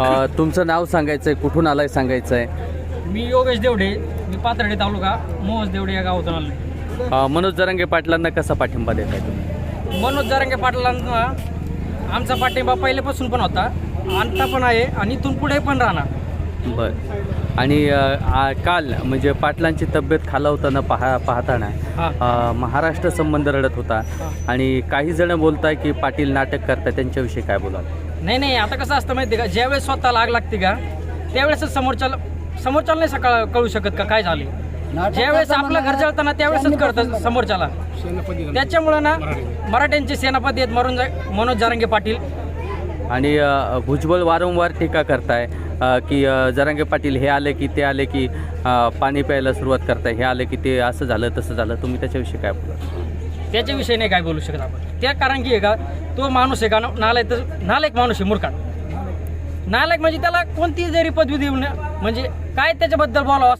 अ, तुमचं नाव सांगायचं आहे कुठून आलाय सांगायचं आहे मी योगेश देवडे मी पाथर्डी तालुका मोहज देवडे या गावातून आलो अ, मनोज जरांगे पाटलांना कसा पाठिंबा देत आहे तुम्ही? मनोज जारंगे पाटलांना आमचा पाठिंबा पहिल्यापासून पण होता आता पण आहे आणि इथून पुढे पण राहणार. बरं. आणि आ- काल म्हणजे पाटलांची तब्येत खालावताना पहा पाहताना अ, महाराष्ट्र संबंध रडत होता. आणि काही जण बोलताय की पाटील नाटक करताय त्यांच्याविषयी काय बोलाल? नाही नाही आता कसं असतं माहिती आहे का ज्यावेळेस स्वतःला आग लागते का त्यावेळेसच समोरच्याला समोरच्याला नाही सकाळ कळू शकत का काय झाले ज्यावेळेस आपलं घर जळताना त्यावेळेसच कळतं समोरच्याला. त्याच्यामुळं ना मराठ्यांचे सेनापती आहेत मरून जा मनोज जारंगे पाटील. आणि भुजबळ वारंवार टीका करताय की जरांगे पाटील हे आले की ते आले की पाणी प्यायला सुरुवात करताय हे आले की ते असं झालं तसं झालं तुम्ही त्याच्याविषयी काय बोला त्याच्याविषयी नाही काय बोलू शकत आपण. त्या कारण की आहे का तो माणूस आहे का नालायक तर नालायक माणूस आहे मूर्खात नालायक म्हणजे त्याला कोणतीही जरी पदवी देऊन म्हणजे काय त्याच्याबद्दल बोलावं